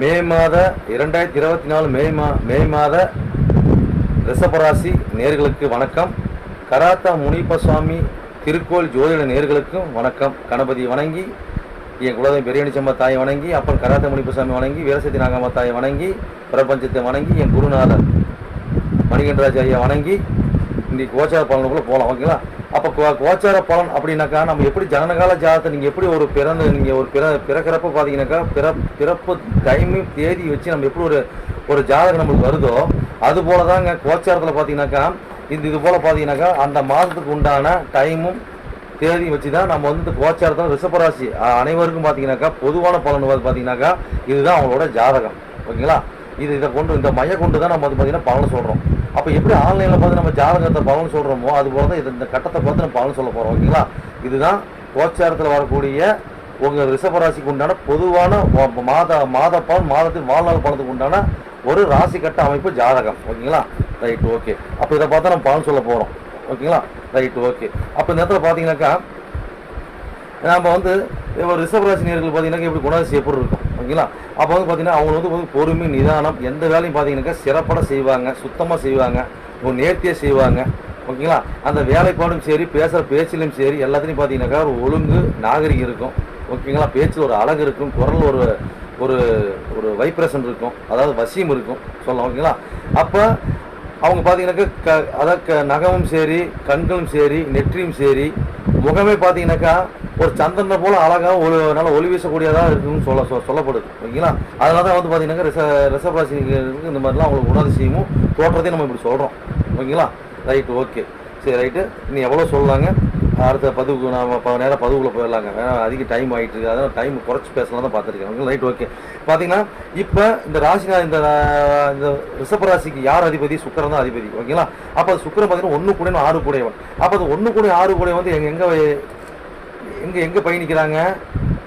மே மாத இரண்டாயிரத்தி இருபத்தி நாலு மே மா மே மாத ரிஷபராசி நேர்களுக்கு வணக்கம். கராத்தா முனிப்பசுவாமி திருக்கோள் ஜோதிட நேர்களுக்கும் வணக்கம். கணபதி வணங்கி என் குலதெய்வம் பெரியணிச்சம்மா தாயை வணங்கி அப்புறம் கராத்தா முனிப்பசாமி வணங்கி வீரசக்தி நாகம்மா தாயை வணங்கி பிரபஞ்சத்தை வணங்கி என் குருநாதர் மணிகண்டராஜ் ஐயா வணங்கி இன்றைக்கு கோச்சார பலனுக்குள்ளே போகலாம் ஓகேங்களா அப்போ கோச்சார பலன் அப்படின்னாக்கா நம்ம எப்படி ஜனனகால ஜாதத்தை நீங்கள் எப்படி ஒரு பிறந்து நீங்கள் ஒரு பிற பிறக்கிறப்ப பார்த்தீங்கன்னாக்கா பிற பிறப்பு டைமையும் தேதி வச்சு நம்ம எப்படி ஒரு ஒரு ஜாதகம் நம்மளுக்கு வருதோ அது போல தாங்க கோச்சாரத்தில் பார்த்தீங்கன்னாக்கா இந்த இது போல் பார்த்தீங்கன்னாக்கா அந்த மாதத்துக்கு உண்டான டைமும் தேதி வச்சு தான் நம்ம வந்து கோச்சாரத்தில் ரிஷபராசி அனைவருக்கும் பார்த்தீங்கன்னாக்கா பொதுவான பலன் வந்து பார்த்தீங்கன்னாக்கா இதுதான் அவங்களோட ஜாதகம். ஓகேங்களா? இது இதை கொண்டு இந்த மைய கொண்டு தான் நம்ம வந்து பார்த்தீங்கன்னா பலன் சொல்கிறோம் அப்போ எப்படி ஆன்லைனில் பார்த்து நம்ம ஜாதகத்தை பலன் சொல்கிறோமோ அது போல தான் இது இந்த கட்டத்தை பார்த்து நம்ம பலன் சொல்ல போகிறோம் ஓகேங்களா? இதுதான் கோச்சாரத்தில் வரக்கூடிய உங்கள் ரிஷபராசிக்கு உண்டான பொதுவான மாத மாத பலன் மாதத்தின் வாழ்நாள் பணத்துக்கு உண்டான ஒரு ராசி கட்ட அமைப்பு ஜாதகம் ஓகேங்களா? Right okay. அப்போ இதை பார்த்தா நம்ம பலன் சொல்ல போகிறோம் ஓகேங்களா? Right okay. அப்போ இந்த இடத்துல பார்த்தீங்கன்னாக்கா நம்ம வந்து ஒரு ரிஷபராசி நேர்கள் பார்த்தீங்கன்னா எப்படி குணாதிசி எப்படி இருக்கும் ஓகேங்களா? அப்போ வந்து பார்த்தீங்கன்னா அவங்க வந்து வந்து பொறுமை நிதானம் எந்த வேலையும் பார்த்தீங்கன்னாக்கா சிறப்பாக செய்வாங்க சுத்தமாக செய்வாங்க ஒரு நேர்த்தியாக செய்வாங்க ஓகேங்களா? அந்த வேலைப்பாடும் சரி பேசுகிற பேச்சிலும் சரி எல்லாத்துலையும் பார்த்தீங்கன்னாக்கா ஒரு ஒழுங்கு நாகரிகம் இருக்கும் ஓகேங்களா? பேச்சில் ஒரு அழகு இருக்கும் குரல் ஒரு ஒரு ஒரு வைப்ரேஷன் இருக்கும் அதாவது வசியம் இருக்கும் சொல்லலாம் ஓகேங்களா? அப்போ அவங்க பார்த்தீங்கன்னாக்கா க அதாவது க- நகமும் சரி கண்களும் சரி நெற்றியும் சரி முகமே பார்த்தீங்கன்னாக்கா ஒரு சந்தன போல அழகாக ஒரு நல்ல ஒளி வீசக்கூடியதாக இருக்குன்னு சொல்ல சொ- சொல்லப்படுது. ஓகேங்களா? அதனால தான் வந்து பார்த்தீங்கன்னாக்கா ரிச ரிசபராசிக்கு இந்த மாதிரிலாம் அவங்களுக்கு குணாதிசயமும் தோற்றத்தையும் நம்ம இப்படி சொல்கிறோம் ஓகேங்களா? ரைட்டு ஓகே சரி ரைட்டு நீ எவ்வளோ சொல்லலாங்க? அடுத்த பதிவுக்கு நம்ம இப்போ நேராக பதிவுக்குள்ள போயிடலாங்க. ஏன்னா அதிக டைம் ஆகிட்டு இருக்கு அதனால் டைம் குறைச்சி பேசலாம் தான் பார்த்துருக்கேன். ரைட் ஓகே பார்த்தீங்கன்னா இப்போ இந்த ராசினா இந்த இந்த ரிஷபராசிக்கு யார் அதிபதி? சுக்கிரன் தான் அதிபதி. ஓகேங்களா அப்போ அது பார்த்தீங்கன்னா ஒன்று கூட ஆறு கூடையவன் அப்போ அது ஒன்று கூட ஆறு கூட வந்து எங்கே எங்கே எங்கே எங்கே பயணிக்கிறாங்க?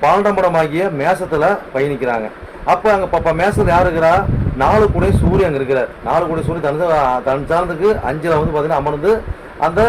பாண்டம்பரம் ஆகிய மேசத்தில் பயணிக்கிறாங்க. அப்போ அங்கே பாப்பா மேசத்தில் யார் இருக்கிறா? நாலு கூட சூரியன் அங்கே இருக்கிறார். நாலு கூட சூரியன் தன் தன் சார்ந்துக்கு அஞ்சில் வந்து பார்த்தீங்கன்னா அமர்ந்து அந்த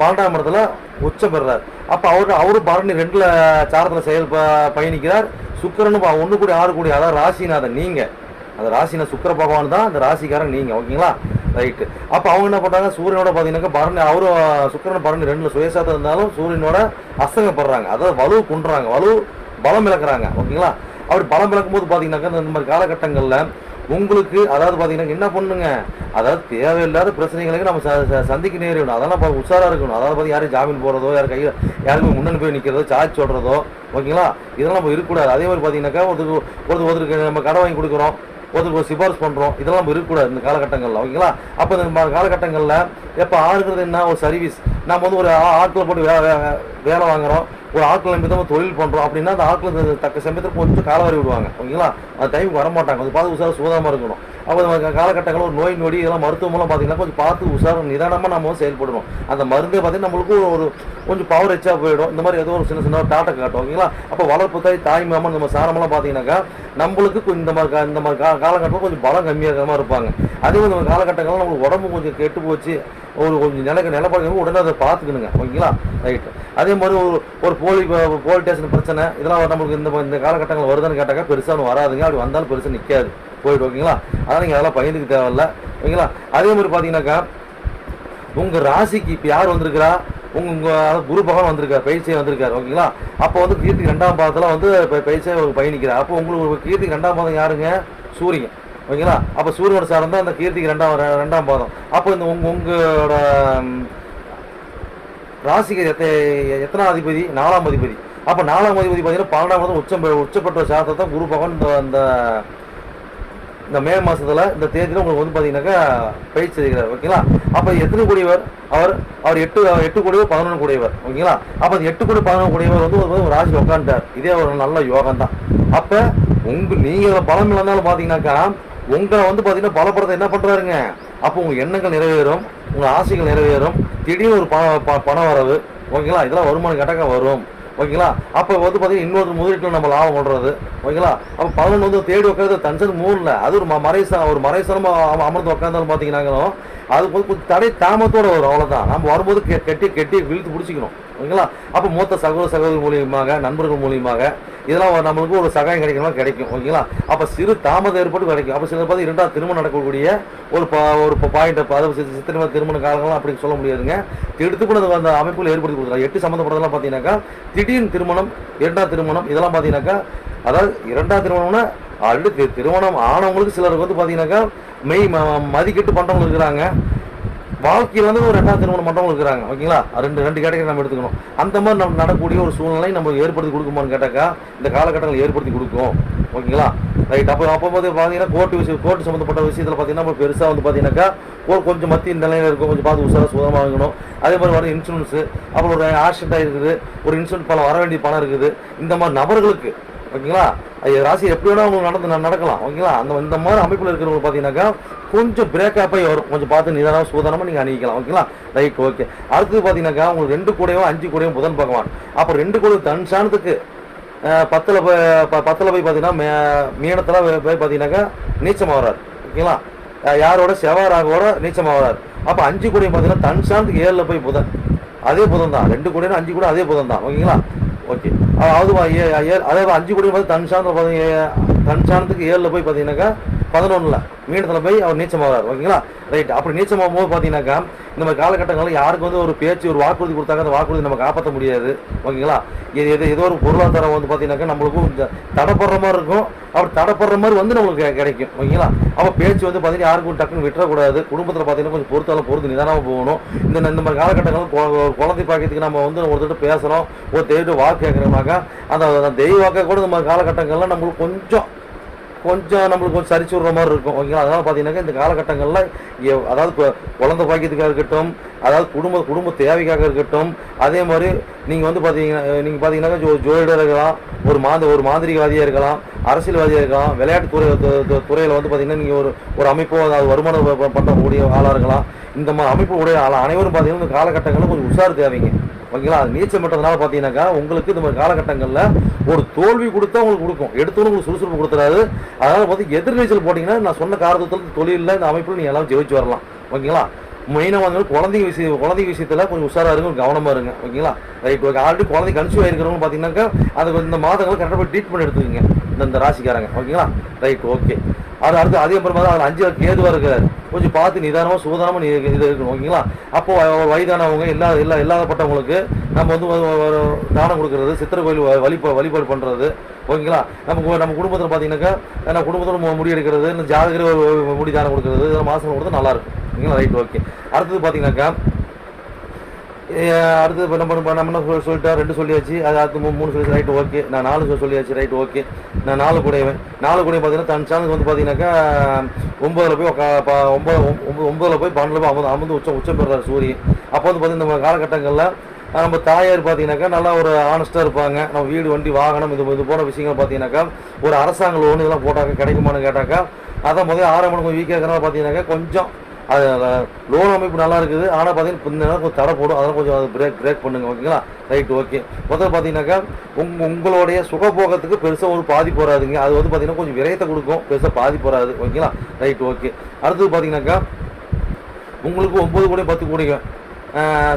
பாண்டாமரத்தில் உச்சம் பெறுறார் அப்போ அவரு அவரு பரணி ரெண்டில் சாரத்தில் செயல் ப- பயணிக்கிறார். சுக்கிரனு பா- கூடி ஆறு கூடி அதாவது ராசிநாதன் நீங்கள் அந்த ராசினா சுக்கிர பகவான் தான் அந்த ராசிக்காரன் நீங்கள் ஓகேங்களா? ரைட்டு. அப்போ அவங்க என்ன பண்ணுறாங்க சூரியனோட பார்த்தீங்கன்னாக்கா பரணி அவரும் சுக்கரன் பரணி ரெண்டில் சுயசாத்தம் இருந்தாலும் சூரியனோட அஸ்தங்கப்படுறாங்க. அதாவது வலு குன்றாங்க வலு பலம் இழக்கிறாங்க. ஓகேங்களா? அப்படி பலம் இழக்கும் போது பார்த்தீங்கன்னாக்கா இந்த மாதிரி காலகட்டங்களில் உங்களுக்கு அதாவது பார்த்தீங்கன்னா என்ன பண்ணுங்க? அதாவது தேவையில்லாத பிரச்சனைகளுக்கு நம்ம ச- சந்திக்க நேரிடணும். அதெல்லாம் பா- உஷாராக இருக்கணும். அதாவது பார்த்து யாரும் ஜாமீன் போடுறதோ யார் கையில் யாருமே முன்னணி போய் நிற்கிறதோ சார்ஜ் சொல்கிறதோ ஓகேங்களா? இதெல்லாம் நம்ம இருக்கக்கூடாது. அதே மாதிரி பார்த்தீங்கன்னாக்கா ஒருத்தருக்கு ஒருத்தர் ஒருத்தருக்கு நம்ம கடை வாங்கி கொடுக்குறோம் ஒருத்தருக்கு ஒரு சிபாரிசு பண்ணுறோம் இதெல்லாம் நம்ம இருக்கக்கூடாது இந்த காலகட்டங்களில் ஓகேங்களா? அப்போ இந்த காலகட்டங்களில் எப்போ ஆறுங்கிறது என்ன? ஒரு சர்வீஸ் நம்ம வந்து ஒரு ஆ- ஆட்களை போட்டு வேலை வேலை வாங்குகிறோம் ஒரு ஆட்கள் நம்பி தொழில் பண்ணுறோம் அப்படின்னா அந்த ஆட்கள் தக்க சமயத்தில் கொஞ்சம் காலவாரி விடுவாங்க. ஓகேங்களா? அந்த டைம் வர மாட்டாங்க அது பார்த்து உஷார சூதாமல் இருக்கணும். அப்போ காலகட்டங்களில் ஒரு நோய் நொடி இதெல்லாம் மருத்துவமெல்லாம் பார்த்தீங்கன்னா கொஞ்சம் பார்த்து உஷாரம் நிதானமாக நம்ம செயல்படணும். அந்த மருந்தே பார்த்தீங்கன்னா நம்மளுக்கு ஒரு ஒரு கொஞ்சம் பவர் எச்சா போயிடும். இந்த மாதிரி ஏதோ ஒரு சின்ன சின்ன டாட்டை காட்டும். ஓகேங்களா? அப்போ வளர்ப்பு தாய் தாய் மாமன் நம்ம சாரமெல்லாம் பார்த்தீங்கன்னாக்கா நம்மளுக்கு கொஞ்சம் இந்த மாதிரி இந்த மாதிரி கா காலகட்டத்தில் கொஞ்சம் பலம் கம்மியாக மாதிரி இருப்பாங்க. அதே மாதிரி நம்ம காலகட்டங்களில் நம்மளுக்கு உடம்பு கொஞ்சம் கெட்டு போச்சு. ஒரு கொஞ்சம் நிலைக்கு நிலப்பாடு உடனே அதை பார்த்துக்கணுங்க. ஓகேங்களா? ரைட்டு அதே மாதிரி ஒரு ஒரு போலி போலீஸ் ஸ்டேஷன் பிரச்சனை இதெல்லாம் நம்மளுக்கு இந்த இந்த காலகட்டங்கள் வருதுன்னு கேட்டாக்கா பெருசாக வராதுங்க. அப்படி வந்தாலும் பெருசாக நிற்காது போயிட்டு ஓகேங்களா? அதனால் நீங்கள் அதெல்லாம் பயந்துக்கு தேவையில்ல. ஓகேங்களா? அதே மாதிரி பார்த்தீங்கன்னாக்கா உங்கள் ராசிக்கு இப்போ யார் வந்திருக்கிறா? உங்க உங்கள் அதாவது குரு பகவான் வந்திருக்கார் பயிற்சியை வந்திருக்காரு ஓகேங்களா? அப்போ வந்து கீர்த்திக்கு ரெண்டாம் பாதத்தில் வந்து ப- பயிற்சியை பயணிக்கிறார் அப்போ உங்களுக்கு கீர்த்திக்கு ரெண்டாம் பாதம் யாருங்க? சூரியன். ஓகேங்களா? அப்போ சூரியனோட சாரம் தான் அந்த கீர்த்திக்கு ரெண்டாம் ரெண்டாம் பாதம். அப்போ இந்த உங்க உங்களோட ராசிக்கு எத்த எத்தனாம் அதிபதி? நாலாம் அதிபதி. அப்போ நாலாம் அதிபதி பார்த்தீங்கன்னா பன்னெண்டாம் மாதம் உச்சம் பெ- உச்சப்பட்ட சாரத்தை தான் குரு பகவான் இந்த இந்த இந்த மே மாசத்துல இந்த தேதியில உங்களுக்கு வந்து பாத்தீங்கன்னாக்கா பயிற்சி செய்கிறார். ஓகேங்களா அப்ப எத்தனை கூடியவர்? அவர் அவர் எட்டு எட்டு கூடியவர் பதினொன்று கூடியவர். ஓகேங்களா அப்ப அந்த எட்டு கூடி பதினொன்று கூடியவர் வந்து ஒரு ராசி உட்காந்துட்டார் இதே ஒரு நல்ல யோகம் தான். அப்ப உங்க நீங்க பலம் இழந்தாலும் பாத்தீங்கன்னாக்கா உங்களை வந்து பாத்தீங்கன்னா பலப்படுத்த என்ன பண்றாருங்க? அப்போ உங்க எண்ணங்கள் நிறைவேறும் உங்க ஆசைகள் நிறைவேறும் திடீர்னு ஒரு பணம் ப- வரவு ஓகேங்களா? இதெல்லாம் வருமானம் கேட்டாக்கா வரும். ஓகேங்களா? அப்போ வந்து பார்த்தீங்கன்னா இன்னொரு முதலீட்டில் நம்ம லாபம் பண்ணுறது ஓகேங்களா? அப்போ பதினொன்று வந்து தேடி உட்காந்து தன்சன் மூணில். அது ஒரு ம- ஒரு மறைசனமாக அமர்ந்து உட்காந்தாலும் பார்த்தீங்கன்னாங்களும் அது போது கொஞ்சம் தடை தாமத்தோடு வரும். அவ்வளோதான் நம்ம வரும்போது கெ- கெட்டி கெட்டி விழுத்து பிடிச்சிக்கணும். ஓகேங்களா? அப்போ மூத்த சகோதர சகோதரி மூலியமாக நண்பர்கள் மூலியமாக இதெல்லாம் நம்மளுக்கு ஒரு சகாயம் கிடைக்கணும் கிடைக்கும் ஓகேங்களா? அப்போ சிறு தாமதம் ஏற்பட்டு கிடைக்கும். அப்போ சில பார்த்து இரண்டாவது திருமணம் நடக்கக்கூடிய ஒரு பா ஒரு பாயிண்ட் அதாவது சித்திரம திருமண காலங்கள்லாம் அப்படி சொல்ல முடியாதுங்க. எடுத்துக்கூட அந்த அமைப்புகள் ஏற்படுத்தி கொடுக்குறாங்க எட்டு சம்மந்தப்பட்டதெல்லாம் பார்த்தீங்கன்னாக்கா திடீர்னு திருமணம் இரண்டாம் திருமணம் இதெல்லாம் பார்த்தீங்கன்னாக்கா அதாவது இரண்டாம் திருமணம்னா ஆல்ரெடி திருமணம் ஆனவங்களுக்கு சிலருக்கு வந்து பார்த்தீங்கன்னாக்கா மெய் ம- மதிக்கெட்டு பண்ணுறவங்க இருக்கிறாங்க. வாழ்க்கையில் வந்து ஒரு ரெண்டாம் திருமணம் பண்ணுறவங்க இருக்கிறாங்க. ஓகேங்களா? ரெண்டு ரெண்டு கேட்டகரி நம்ம எடுத்துக்கணும். அந்த மாதிரி நம்ம நடக்கக்கூடிய ஒரு சூழ்நிலை நம்ம ஏற்படுத்தி கொடுக்குமான்னு கேட்டாக்கா இந்த காலகட்டங்கள் ஏற்படுத்தி கொடுக்கும். ஓகேங்களா? ரைட். அப்போ அப்போ வந்து பார்த்தீங்கன்னா கோர்ட்டு விஷயம் கோர்ட்டு சம்மந்தப்பட்ட விஷயத்தில் பார்த்தீங்கன்னா நம்ம பெருசாக வந்து பார்த்தீங்கன்னாக்கா கொஞ்சம் மத்திய நிலையில் இருக்கும். கொஞ்சம் பார்த்து உசாராக சுதமாக வாங்கணும். அதே மாதிரி வர இன்சூரன்ஸு அப்புறம் ஒரு ஆக்சிடென்ட் ஆகிருக்குது ஒரு இன்சூரன்ஸ் பணம் வர வேண்டிய பணம் இருக்குது. இந்த மாதிரி நபர்களுக்கு ஓகேங்களா? ராசி எப்படி வேணா உங்களுக்கு நடந்து நடக்கலாம் ஓகேங்களா? அந்த இந்த மாதிரி அமைப்பில் இருக்கிறவங்க பார்த்தீங்கன்னாக்கா கொஞ்சம் பிரேக்கப் ஆகி வரும். கொஞ்சம் பார்த்து நிதானமாக சூதானமாக நீங்கள் அணிவிக்கலாம் ஓகேங்களா? Right okay. அடுத்தது பார்த்தீங்கன்னாக்கா உங்களுக்கு ரெண்டு கூடையும் அஞ்சு கூடையும் புதன் பகவான். அப்போ ரெண்டு கூட தன் சாணத்துக்கு பத்தில் போய் ப- போய் பார்த்தீங்கன்னா மீனத்தில் போய் பார்த்தீங்கன்னாக்கா நீச்சமாக வர்றாரு ஓகேங்களா? யாரோட? செவ்வாறாகவோட நீச்சமாக வர்றாரு. அப்போ அஞ்சு கூடையும் பார்த்தீங்கன்னா தன் சாணத்துக்கு ஏழில் போய் புதன். அதே புதன் தான் ரெண்டு கூடையும் அஞ்சு கூட அதே புதன் தான் ஓகேங்களா? ஓகே. அதாவது வா- அதே அஞ்சு கோடி பார்த்து தன் சாணத்தில் பார்த்தீங்க தன் சாணத்துக்கு ஏழில் போய் பார்த்தீங்கன்னாக்கா பதினொன்றில் மீனத்தில் போய் அவர் நீச்சமாகிறார் ஓகேங்களா? ரைட் அப்படி நீச்சமாகும் போது பார்த்தீங்கன்னாக்கா இந்த மாதிரி காலகட்டங்களில் யாருக்கு வந்து ஒரு பேச்சு ஒரு வாக்குறுதி கொடுத்தாங்க அந்த வாக்குறுதி நம்ம காப்பாற்ற முடியாது ஓகேங்களா? இது எது ஏதோ ஒரு பொருளாதாரம் வந்து பார்த்தீங்கன்னாக்கா நம்மளுக்கும் தடைப்படுற மாதிரி இருக்கும். அப்படி தடைப்படுற மாதிரி வந்து நம்மளுக்கு கெ- கிடைக்கும் ஓகேங்களா? அப்போ பேச்சு வந்து பார்த்தீங்கன்னா யாருக்கும் டக்குன்னு விட்டுறக்கூடாது. குடும்பத்தில் பார்த்தீங்கன்னா கொஞ்சம் பொறுத்தாலும் பொறுத்து நிதானமாக போகணும். இந்த இந்த மாதிரி காலகட்டங்களில் குழந்தை பாக்கியத்துக்கு நம்ம வந்து ஒருத்தர் பேசுகிறோம் ஒரு தெய்வ வாக்கு கேட்குறோம்னாக்கா அந்த தெய்வ வாக்கை கூட இந்த மாதிரி காலகட்டங்கள்லாம் நம்மளுக்கு கொஞ்சம் கொஞ்சம் நம்மளுக்கு கொஞ்சம் சரிச்சு விடுற மாதிரி இருக்கும் ஓகேங்களா? அதனால பார்த்தீங்கன்னாக்கா இந்த காலகட்டங்களில் அதாவது இப்போ குழந்தை பாக்கியத்துக்காக இருக்கட்டும் அதாவது குடும்ப குடும்ப தேவைக்காக இருக்கட்டும் அதே மாதிரி நீங்கள் வந்து பார்த்தீங்கன்னா நீங்கள் பார்த்தீங்கன்னாக்கா ஜோ ஜோதிடர் இருக்கலாம் ஒரு மாந்த ஒரு மாந்திரிகவாதியாக இருக்கலாம் அரசியல்வாதியாக இருக்கலாம் விளையாட்டு துறை துறையில் வந்து பார்த்தீங்கன்னா நீங்கள் ஒரு ஒரு அமைப்போ அதாவது வருமானம் பண்ணக்கூடிய ஆளாக இருக்கலாம். இந்த மாதிரி அமைப்பு உடைய ஆளாக அனைவரும் பார்த்தீங்கன்னா இந்த காலகட்டங்களில் கொஞ்சம் உஷார் தேவைங்க. ஓகேங்களா அது நீச்சல் மட்டுறதுனால பார்த்தீங்கன்னாக்கா உங்களுக்கு இந்த மாதிரி காலகட்டங்களில் ஒரு தோல்வி கொடுத்தா உங்களுக்கு கொடுக்கும். எடுத்தோன்னு உங்களுக்கு சுறுசுறுப்பு கொடுத்துறாரு அதனால் பார்த்து எதிர் நீச்சல் போட்டிங்கன்னா நான் சொன்ன காரணத்தில் தொழிலில் இந்த அமைப்பில் நீங்கள் எல்லாம் ஜெயிச்சு வரலாம். ஓகேங்களா? மெயினாக வந்து குழந்தைங்க விஷயம் குழந்தைங்க விஷயத்தில் கொஞ்சம் உஷாராக இருங்க கவனமாக இருங்க. ஓகேங்களா? ரைட் ஓகே ஆல்ரெடி குழந்தை கன்சீவ் ஆயிருக்கிறவங்க பார்த்தீங்கன்னாக்கா அது இந்த மாதங்கள் கரெக்டாக போய் ட்ரீட்மெண்ட் எடுத்துக்கோங்க. இந்த ராசிக்காரங்க. ஓகேங்களா? ரைட் ஓகே அது அடுத்து அதே மாதிரி மாதிரி அதில் அஞ்சு கேதுவாக இருக்கிறாரு கொஞ்சம் பார்த்து நிதானமாக சூதானமாக நீ இது இருக்கணும் ஓகேங்களா? அப்போ வயதானவங்க எல்லா எல்லா இல்லாதப்பட்டவங்களுக்கு நம்ம வந்து ஒரு- தானம் கொடுக்கறது சித்திர கோயில் வ- வழிபாடு பண்ணுறது ஓகேங்களா? நம்ம நம்ம குடும்பத்தில் பார்த்தீங்கன்னாக்கா நம்ம குடும்பத்தில் முடியெடுக்கிறது முடி எடுக்கிறது இந்த ஜாதகர் முடி தானம் கொடுக்கறது இதெல்லாம் மாதம் கொடுத்தா நல்லாயிருக்கும் ஓகேங்களா? ரைட் ஓகே அடுத்தது பார்த்தீங்கன்னாக்கா அடுத்து இப்போ நம்ம நம்ம சொல்லிட்டா ரெண்டு சொல்லியாச்சு. அது அடுத்து மூணு சொல்லி ரைட் ஓகே நான் நாலு சொல்லி சொல்லியாச்சு. ரைட் ஓகே நான் நாலு கூடையவன். நாலு கூடையும் பார்த்தீங்கன்னா தன் சேனலுக்கு வந்து பார்த்தீங்கன்னாக்கா ஒம்பதில் போய் உக்கா- ப- ஒன்பது ஒன்பதுல போய் பன்னெண்டுல போய் அமர்ந்து அமர்ந்து உச்சம் உச்சம் பெறுறாரு சூரியன். அப்போ வந்து பார்த்தீங்கன்னா நம்ம காலகட்டங்களில் நம்ம தாயார் பார்த்தீங்கன்னாக்கா நல்லா ஒரு ஆனஸ்ட்டாக இருப்பாங்க. நம்ம வீடு வண்டி வாகனம் இது இது போன்ற விஷயங்கள் பார்த்தீங்கன்னாக்கா ஒரு அரசாங்க லோன் இதெல்லாம் போட்டாங்க கிடைக்குமான்னு கேட்டாக்கா அதான் முதல்ல ஆரம்பம். கொஞ்சம் வீக்காக இருக்கிறனால பார்த்தீங்கன்னாக்கா கொஞ்சம் அது லோன் அமைப்பு நல்லா இருக்குது. ஆனால் பார்த்தீங்கன்னா இந்த நேரம் கொஞ்சம் தடை போடும். அதெல்லாம் கொஞ்சம் அது பிரேக் பிரேக் பண்ணுங்க ஓகேங்களா ரைட் ஓகே முதல்ல பார்த்தீங்கன்னாக்கா உங் உங்களுடைய சுகபோகத்துக்கு பெருசாக ஒரு பாதிப்பு வராதுங்க அது வந்து பார்த்தீங்கன்னா கொஞ்சம் விரயத்தை கொடுக்கும். பெருசாக பாதிப்பு வராது ஓகேங்களா ரைட் ஓகே அடுத்தது பார்த்தீங்கன்னாக்கா உங்களுக்கு ஒம்பது கோடி பத்து கோடிங்க.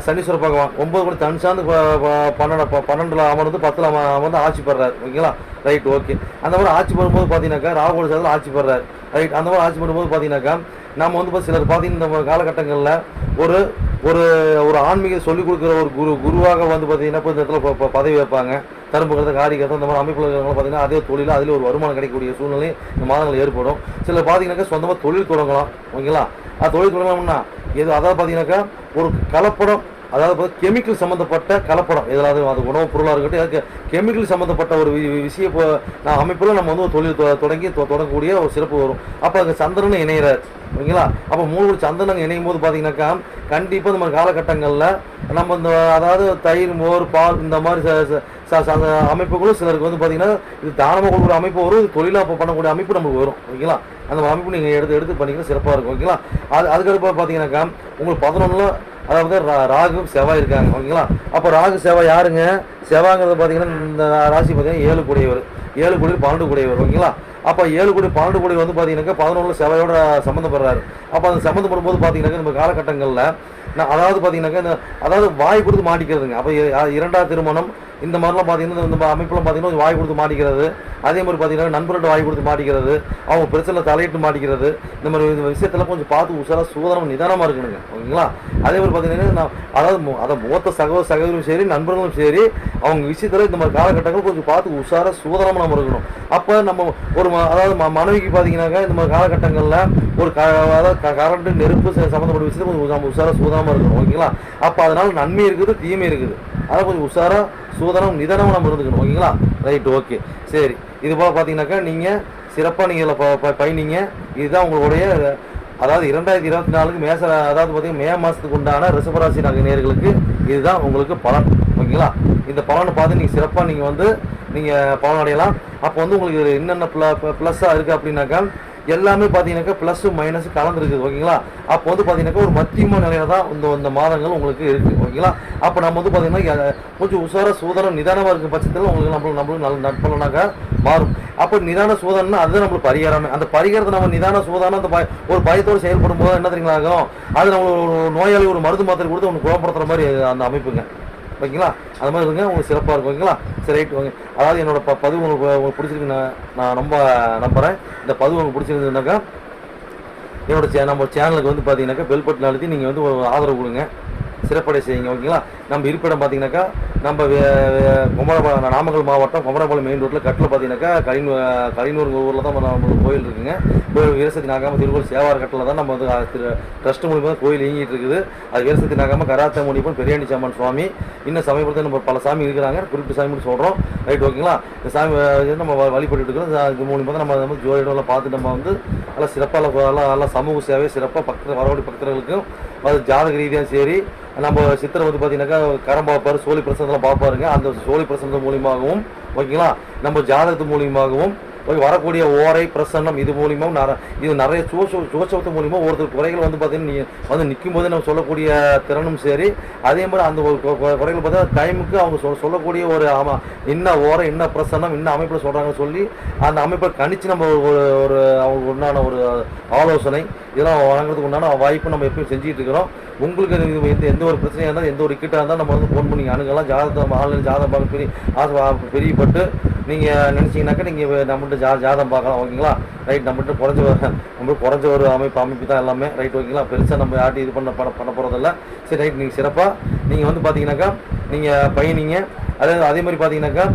சனீஸ்வர பகவான். ஒன்பது கோடி தன் சார்ந்து ப- பன்னெண்டு பன்னெண்டுல அமர்ந்து பத்தில் அமர்ந்து ஆட்சி பெறாரு ஓகேங்களா ரைட் ஓகே அந்த மாதிரி ஆட்சி பெறும்போது பார்த்தீங்கன்னாக்கா ராகுல் சார்ந்து ஆட்சி பெறாரு. ரைட் அந்த மாதிரி ஆட்சி பண்ணும்போது பார்த்தீங்கன்னாக்கா நம்ம வந்து இப்போ சிலர் பார்த்தீங்கன்னா இந்த காலகட்டங்களில் ஒரு ஒரு ஒரு ஆன்மீக சொல்லிக் கொடுக்குற ஒரு குரு குருவாக வந்து பார்த்தீங்கன்னா இப்போ இந்த இடத்துல ப- ப- பதவி வைப்பாங்க. தரும்புகிறது காரிகத்தை இந்த மாதிரி அமைப்புல இருக்கிறவங்க பார்த்தீங்கன்னா அதே தொழில் அதில் ஒரு வருமானம் கிடைக்கக்கூடிய சூழ்நிலை இந்த மாதங்கள் ஏற்படும். சிலர் பார்த்தீங்கன்னாக்கா சொந்தமாக தொழில் தொடங்கலாம். ஓகேங்களா? அது தொழில் தொடங்கலாம்னா எது அதாவது பார்த்தீங்கன்னாக்கா ஒரு கலப்படம் அதாவது கெமிக்கல் சம்மந்தப்பட்ட கலப்படம். எதாவது அது உணவுப் பொருளாக இருக்கட்டும் அதுக்கு கெமிக்கல் சம்மந்தப்பட்ட ஒரு வி- விஷய நான் அமைப்பில் நம்ம வந்து ஒரு தொழில் தொ- தொடங்கி தொ- தொடங்கக்கூடிய ஒரு சிறப்பு வரும். அப்போ அங்கே சந்திரன் இணையிறார். ஓகேங்களா அப்போ மூணு சந்தனங்கள் இணையும் போது பார்த்தீங்கன்னாக்கா கண்டிப்பாக இந்த மாதிரி காலகட்டங்களில் நம்ம இந்த அதாவது தயிர் மோர் பால் இந்த மாதிரி அமைப்புகளும் சிலருக்கு வந்து பார்த்தீங்கன்னா இது தானமாக கொடுக்குற அமைப்பு வரும் இது தொழிலாக பண்ணக்கூடிய அமைப்பு நமக்கு வரும். ஓகேங்களா அந்த அமைப்பு நீங்கள் எடுத்து எடுத்து பண்ணிங்கன்னா சிறப்பாக இருக்கும். ஓகேங்களா? அது அதுக்கடுப்பு பார்த்தீங்கன்னாக்கா உங்களுக்கு பதினொன்றில் அதாவது ரா- ராகு செவ்வாய் இருக்காங்க. ஓகேங்களா? அப்போ ராகு செவ்வாய் யாருங்க? செவ்வாங்கிறது பார்த்தீங்கன்னா இந்த ராசி பார்த்தீங்கன்னா ஏழு கூடியவர். ஏழு கூடியவர் பன்னெண்டு கூடியவர். ஓகேங்களா? அப்போ ஏழு கோடி பன்னெண்டு கோடி வந்து பார்த்தீங்கன்னாக்கா பதினொன்று சேவையோட சம்மந்தப்படுறாரு அப்போ அந்த சம்மந்தப்படும் போது பார்த்தீங்கன்னாக்கா நம்ம காலகட்டங்களில் நான் அதாவது பார்த்தீங்கன்னாக்கா இந்த அதாவது வாய் கொடுத்து மாட்டிக்கிறதுங்க. அப்போ இரண்டாவது திருமணம் இந்த மாதிரிலாம் பார்த்தீங்கன்னா இந்த அமைப்பெல்லாம் பார்த்தீங்கன்னா வாய் கொடுத்து மாட்டிக்கிறது. அதே மாதிரி பார்த்தீங்கன்னா நண்பர்கிட்ட வாய் கொடுத்து மாட்டிக்கிறது. அவங்க பிரச்சனை தலையிட்டு மாட்டிக்கிறது. இந்த மாதிரி இந்த விஷயத்தெல்லாம் கொஞ்சம் பார்த்து உஷாராக சூதனம் நிதானமாக இருக்கணுங்க. ஓகேங்களா? அதே மாதிரி பார்த்தீங்கன்னா நான் அதாவது அதை மூத்த சகோ சகோதரும் சரி நண்பர்களும் சரி அவங்க விஷயத்தில் இந்த மாதிரி காலகட்டங்கள் கொஞ்சம் பார்த்து உஷாராக சூதனமாக நம்ம இருக்கணும். அப்போ நம்ம ஒரு அதாவது ம- மனைவிக்கு பார்த்தீங்கன்னாக்கா இந்த மாதிரி காலகட்டங்களில் ஒரு க அதாவது க- நெருப்பு ச- சம்மந்தப்பட்ட விஷயத்தில் கொஞ்சம் நம்ம உஷாரா சூதானமாக இருக்கணும். ஓகேங்களா? அப்போ அதனால் நன்மை இருக்குது தீமை இருக்குது. அதை கொஞ்சம் உஷாராக சு சூதனம் நிதானமாக நம்ம இருந்துக்கணும் ஓகேங்களா? ரைட் ஓகே சரி. இது போல் பார்த்தீங்கன்னாக்கா நீங்கள் சிறப்பாக நீங்கள் ப ப- பயணிங்க. இதுதான் உங்களுடைய அதாவது இரண்டாயிரத்தி இருபத்தி நாலுக்கு மேச அதாவது பார்த்தீங்கன்னா மே மாதத்துக்கு உண்டான ரிசபராசி நகை நேர்களுக்கு இதுதான் உங்களுக்கு பலன் ஓகேங்களா? இந்த பலனை பார்த்து நீங்கள் சிறப்பாக நீங்கள் வந்து நீங்கள் பலன் அடையலாம் அப்போ வந்து உங்களுக்கு என்னென்ன ப்ள ப்ளஸ்ஸாக இருக்குது அப்படின்னாக்கா எல்லாமே பார்த்தீங்கன்னாக்கா ப்ளஸ் மைனஸ் கலந்துருக்குது ஓகேங்களா அப்போ வந்து பார்த்தீங்கன்னாக்கா ஒரு மத்தியம நிலையில தான் இந்த இந்த மாதங்கள் உங்களுக்கு இருக்குது ஓகேங்களா அப்போ நம்ம வந்து பார்த்தீங்கன்னா கொஞ்சம் உசார சூதனம் நிதானமாக இருக்கும் பட்சத்தில் உங்களுக்கு நம்மளுக்கு நம்மளுக்கு நல்ல நட்பலனாக மாறும். அப்போ நிதான சூதனம்னா அதுதான் நம்மளுக்கு பரிகாரமே. அந்த பரிகாரத்தை நம்ம நிதான சூதானம் அந்த பய ஒரு பயத்தோடு செயல்படும் போது என்ன தெரியுங்களா ஆகும்? அது நம்ம ஒரு நோயாளி ஒரு மருந்து மாத்திரை கொடுத்து ஒன்று குணப்படுத்துற மாதிரி அந்த அமைப்புங்க. ஓகேங்களா? அது மாதிரி இருங்க உங்களுக்கு சிறப்பாக இருக்கும் ஓகேங்களா? சரி ரைட் ஓகே அதாவது என்னோட ப பதிவு உங்களுக்கு உங்களுக்கு பிடிச்சிருக்கு நான் நான் ரொம்ப நம்புகிறேன் இந்த பதிவு உங்களுக்கு பிடிச்சிருந்ததுனாக்கா என்னோட சே நம்ம சேனலுக்கு வந்து பார்த்தீங்கன்னாக்கா பெல் பட்டன் அழுத்தி நீங்கள் வந்து ஒரு ஆதரவு கொடுங்க. சிறப்படை செய்யுங்க ஓகேங்களா? நம்ம இருப்பிடம் பார்த்தீங்கன்னாக்கா நம்ம வே- குமரபாளையம் நாமக்கல் மாவட்டம் குமரபாளையம் மெயின் ரோட்டில் கட்டில் பார்த்தீங்கன்னாக்கா கலினூ கலினூர் ஊரில் தான் நம்மளுக்கு கோயில் இருக்குங்க. கோயில் வீரசக்தி நாகாம திருக்கோள் சேவார் கட்டில் தான் நம்ம வந்து ட்ரஸ்ட் மூலியமாக கோயில் இயங்கிட்டு இருக்குது. அது வீரசக்தி நாகாம கராத்த முனிப்பன் பெரியாண்டி சாமன் சுவாமி. இன்னும் சமயபுரத்தில் நம்ம பல சாமி இருக்கிறாங்க. குறிப்பிட்ட சாமி மட்டும் சொல்கிறோம் ரைட் ஓகேங்களா? இந்த சாமி நம்ம வழிபட்டு வழிபட்டுட்டு இருக்கிறோம். இது மூலியமாக தான் நம்ம வந்து ஜோதிடம்லாம் பார்த்து நம்ம வந்து நல்லா சிறப்பாக நல்லா நல்லா சமூக சேவை சிறப்பாக பக்கத்தில் வரவழி பக்தர்களுக்கும் அது ஜாதக ரீதியாக சரி நம்ம சித்தரை வந்து பார்த்தீங்கன்னாக்கா கரம் பார்ப்பாரு சோழி பிரசனத்தில் பார்ப்பாருங்க. அந்த சோழி பிரசனத்து மூலியமாகவும் ஓகேங்களா? நம்ம ஜாதகத்து மூலியமாகவும் போய் வரக்கூடிய ஓரை பிரசன்னம் இது மூலியமாகவும் நர இது நிறைய சோச சோசவத்து மூலியமாக ஒருத்தர் குறைகள் வந்து பார்த்தீங்கன்னா வந்து நிற்கும் போது நம்ம சொல்லக்கூடிய திறனும் சரி. அதே மாதிரி அந்த குறைகள் பார்த்தா டைமுக்கு அவங்க சொல் சொல்லக்கூடிய ஒரு ஆமாம் என்ன ஓரை என்ன பிரசன்னம் என்ன அமைப்பில் சொல்கிறாங்கன்னு சொல்லி அந்த அமைப்பை கணிச்சு நம்ம ஒரு ஒரு அவங்களுக்கு உண்டான ஒரு ஆலோசனை இதெல்லாம் வழங்குறதுக்கு உண்டான வாய்ப்பு நம்ம எப்பயும் செஞ்சுட்டு இருக்கிறோம். உங்களுக்கு இது எந்த எந்த ஒரு பிரச்சனையாக இருந்தாலும் எந்த ஒரு கிட்டாக இருந்தாலும் நம்ம வந்து ஃபோன் பண்ணி அணுகலாம். ஜாதகம் ஆன்லைன் ஜாதகம் பார்க்க பெரிய ஆசை பெரியப்பட்டு நீங்கள் நினச்சிங்கனாக்கா நீங்கள் நம்மகிட்ட ஜா ஜாதம் பார்க்கலாம் ஓகேங்களா? ரைட் நம்மகிட்ட குறைஞ்ச ஒரு- நம்ம குறைஞ்ச ஒரு அமைப்பு அமைப்பு தான் எல்லாமே. ரைட் ஓகேங்களா? பெருசாக நம்ம யார்ட்டும் இது பண்ண பண்ண பண்ண போகிறதில்ல சரி ரைட் நீங்கள் சிறப்பாக நீங்கள் வந்து பார்த்தீங்கன்னாக்கா நீங்கள் பயணிங்க. அதே அதே மாதிரி பார்த்தீங்கன்னாக்கா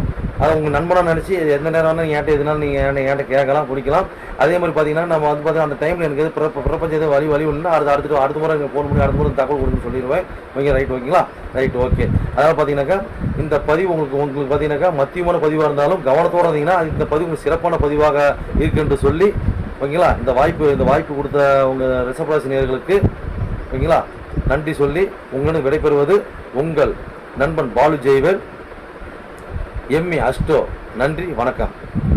அதை உங்கள் நண்பனாக நினச்சி எந்த நேரம் வேணாலும் நீங்கள் என்கிட்ட எதுனாலும் நீங்கள் என்ன என்கிட்ட கேட்கலாம் பிடிக்கலாம். அதே மாதிரி பார்த்தீங்கன்னா நம்ம வந்து பார்த்தீங்கன்னா அந்த டைமில் எனக்கு எது பிறப்ப பிரபஞ்சம் எதுவும் வழி வழி ஒன்று அடுத்து அடுத்து அடுத்த முறை எனக்கு ஃபோன் பண்ணி அடுத்த முறை தகவல் கொடுன்னு சொல்லிடுவேன். ஓகே ரைட் ஓகேங்களா ரைட் ஓகே அதாவது பார்த்தீங்கன்னாக்கா இந்த பதிவு உங்களுக்கு உங்களுக்கு பார்த்தீங்கன்னாக்கா மத்தியமான பதிவாக இருந்தாலும் கவனத்தோடு இருந்தீங்கன்னா அது இந்த பதிவு உங்களுக்கு சிறப்பான பதிவாக இருக்கு என்று சொல்லி ஓகேங்களா இந்த வாய்ப்பு இந்த வாய்ப்பு கொடுத்த உங்கள் ரிஷபராசி ஓகேங்களா நன்றி சொல்லி உங்களிடம் விடைபெறுவது உங்கள் நண்பன் பாலு ஜெய்வர் எம்மி அஸ்டோ. நன்றி வணக்கம்.